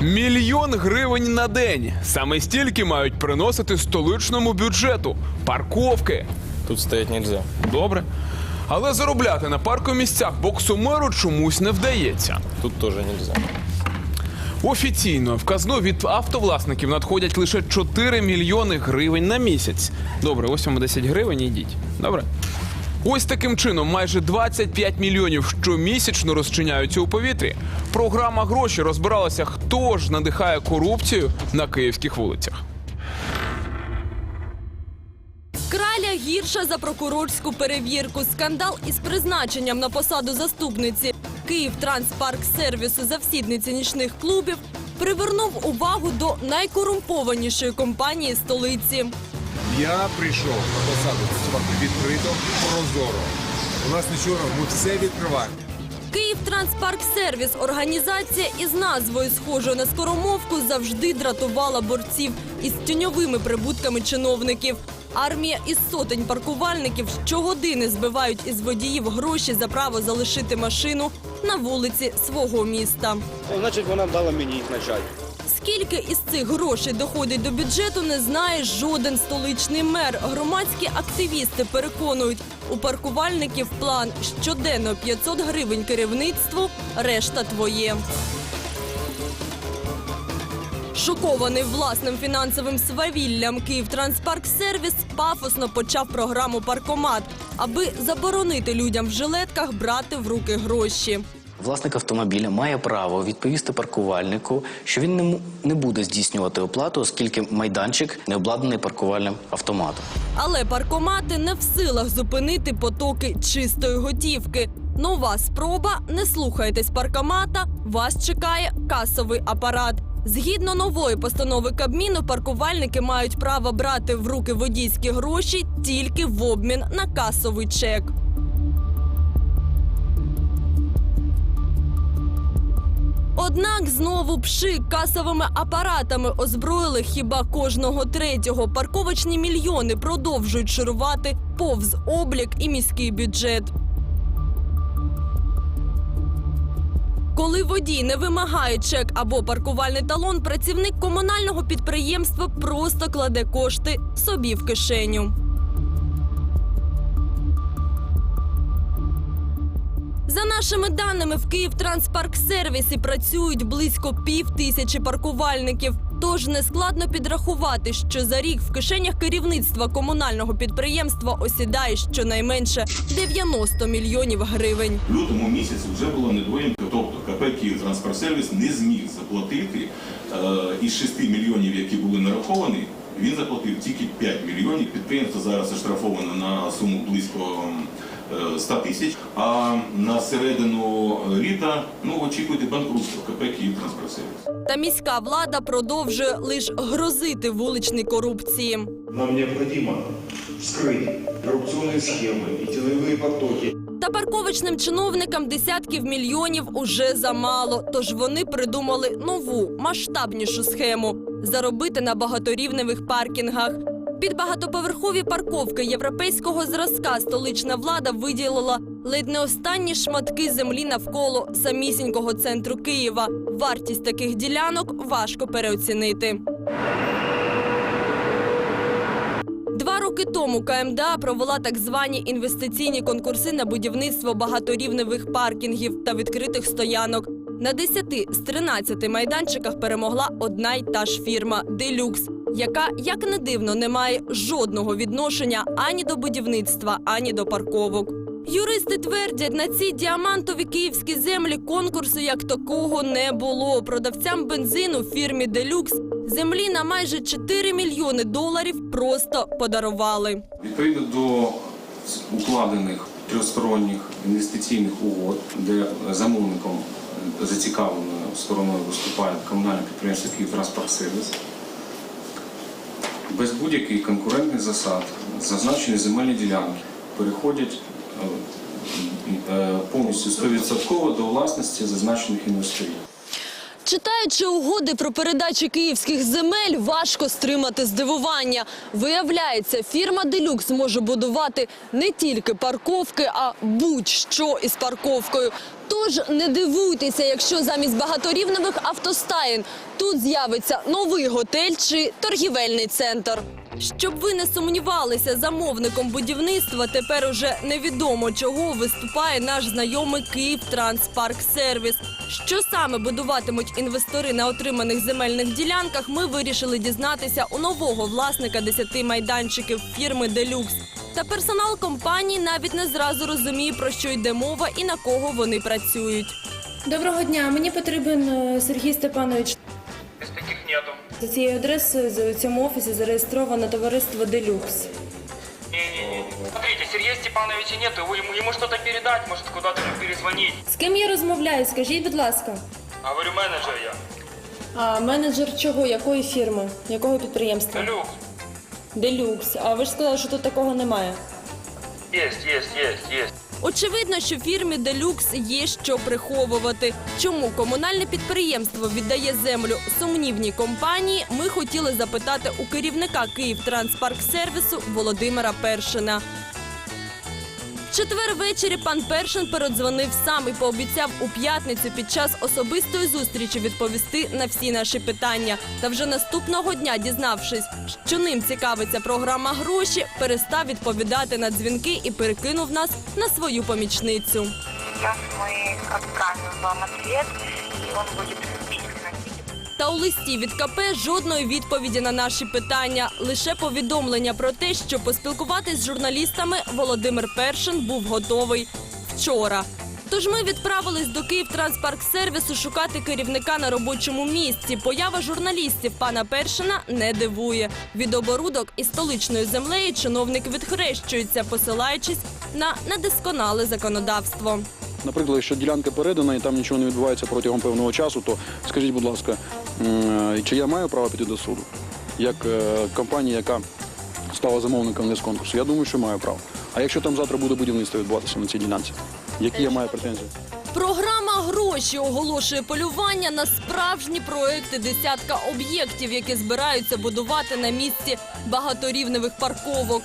Мільйон гривень на день. Саме стільки мають приносити столичному бюджету. Парковки. Тут стоять нельзя. Добре. Але заробляти на паркомісцях боксомеру чомусь не вдається. Тут тоже нельзя. Офіційно в казну від автовласників надходять лише 4 мільйони гривень на місяць. Добре, ось вам 10 гривень, ідіть. Добре. Ось таким чином майже 25 мільйонів щомісячно розчиняються у повітрі. Програма гроші розбиралася, хто ж надихає корупцію на київських вулицях. Краля гірша за прокурорську перевірку. Скандал із призначенням на посаду заступниці Київ Транспарк сервісу завсідниці нічних клубів привернув увагу до найкорумпованішої компанії столиці. Я прийшов на посаду працювати відкрито, прозоро. У нас нічого, ми все відкриваємо. Київ Транспарк Сервіс організація із назвою схожою на скоромовку завжди дратувала борців із тіньовими прибутками чиновників. Армія із сотень паркувальників щогодини збивають із водіїв гроші за право залишити машину на вулиці свого міста. Значить, вона дала мені їх начать. Скільки із цих грошей доходить до бюджету, не знає жоден столичний мер. Громадські активісти переконують, у паркувальників план щоденно 500 гривень керівництву, решта твоє. Шокований власним фінансовим свавіллям Київ Сервіс пафосно почав програму Паркомат, аби заборонити людям в жилетках брати в руки гроші. Власник автомобіля має право відповісти паркувальнику, що він не, буде здійснювати оплату, оскільки майданчик не обладнаний паркувальним автоматом. Але паркомати не в силах зупинити потоки чистої готівки. Нова спроба не слухайтесь паркомата. Вас чекає касовий апарат. Згідно нової постанови Кабміну, паркувальники мають право брати в руки водійські гроші тільки в обмін на касовий чек. Однак знову пшик касовими апаратами озброїли хіба кожного третього. Парковочні мільйони продовжують ширувати повз облік і міський бюджет. Коли водій не вимагає чек або паркувальний талон, працівник комунального підприємства просто кладе кошти собі в кишеню. За нашими даними, в Київ Сервісі працюють близько пів тисячі паркувальників. Тож нескладно підрахувати, що за рік в кишенях керівництва комунального підприємства осідає щонайменше 90 мільйонів гривень. В лютому місяці вже було недвоєнко. Тобто КП «Київтранспортсервіс» не зміг заплатити е, із 6 мільйонів, які були нараховані, він заплатив тільки 5 мільйонів. Підприємство зараз оштрафовано на суму близько 100 тисяч. А на середину літа ну, очікуйте банкрутство КП «Київтранспортсервіс». Та міська влада продовжує лише грозити вуличній корупції. Нам необходимо вскрыть коррупционные схемы и теневые потоки. Та парковочним чиновникам десятків мільйонів уже замало. Тож вони придумали нову масштабнішу схему заробити на багаторівневих паркінгах. Під багатоповерхові парковки європейського зразка столична влада виділила ледь не останні шматки землі навколо самісінького центру Києва. Вартість таких ділянок важко переоцінити. Два роки тому КМДА провела так звані інвестиційні конкурси на будівництво багаторівневих паркінгів та відкритих стоянок. На 10 з 13 майданчиках перемогла одна й та ж фірма Делюкс, яка, як не дивно, не має жодного відношення ані до будівництва, ані до парковок. Юристи твердять, на ці діамантові київські землі конкурсу як такого не було. Продавцям бензину фірмі Делюкс землі на майже 4 мільйони доларів просто подарували. Відповідно до укладених трьохсторонніх інвестиційних угод, де замовником е, зацікавленою стороною виступає комунальне підприємство «Київтранспортсервіс», без будь-яких конкурентних засад зазначені земельні ділянки переходять е, е, повністю 100% до власності зазначених інвесторів. Читаючи угоди про передачу київських земель, важко стримати здивування. Виявляється, фірма «Делюкс» може будувати не тільки парковки, а будь-що із парковкою. Тож не дивуйтеся, якщо замість багаторівневих автостаїн тут з'явиться новий готель чи торгівельний центр. Щоб ви не сумнівалися, замовником будівництва тепер уже невідомо чого виступає наш знайомий Київ Транспарк Сервіс. Що саме будуватимуть інвестори на отриманих земельних ділянках, ми вирішили дізнатися у нового власника 10 майданчиків фірми Делюкс. Та персонал компанії навіть не зразу розуміє, про що йде мова і на кого вони працюють. Доброго дня. Мені потрібен е, Сергій Степанович. Без таких нету. За цією адресою за- цьому офісі зареєстровано товариство Делюкс. Не-не-не. Смотрите, Сергея Степановича нету. Вы ему, ему что-то передать, может куда-то ему. З ким я розмовляю? Скажіть, будь ласка. Говорю, менеджер я. А менеджер чого? Якої фірми? Якого підприємства? Люкс. Делюкс. А ви ж сказали, що тут такого немає. Є, є, є, є. Очевидно, що фірмі Делюкс є що приховувати. Чому комунальне підприємство віддає землю сумнівній компанії? Ми хотіли запитати у керівника Київтранспарксервісу Володимира Першина. Четвер ввечері пан Першин передзвонив сам і пообіцяв у п'ятницю під час особистої зустрічі відповісти на всі наші питання. Та вже наступного дня, дізнавшись, що ним цікавиться програма гроші, перестав відповідати на дзвінки і перекинув нас на свою помічницю. Сейчас мы отправим вам ответ, и он будет в письменном виде. Та у листі від КП жодної відповіді на наші питання, лише повідомлення про те, що поспілкуватись з журналістами Володимир Першин був готовий вчора. Тож ми відправились до Київтранспарксервісу шукати керівника на робочому місці. Поява журналістів пана Першина не дивує. Від оборудок і столичною землею чиновник відхрещується, посилаючись на недосконале законодавство. Наприклад, якщо ділянка передана і там нічого не відбувається протягом певного часу, то скажіть, будь ласка, чи я маю право піти до суду як е, компанія, яка стала замовником не з конкурсу? Я думаю, що маю право. А якщо там завтра буде будівництво відбуватися на цій ділянці, які я маю претензії? Програма гроші оголошує полювання на справжні проекти десятка об'єктів, які збираються будувати на місці багаторівневих парковок.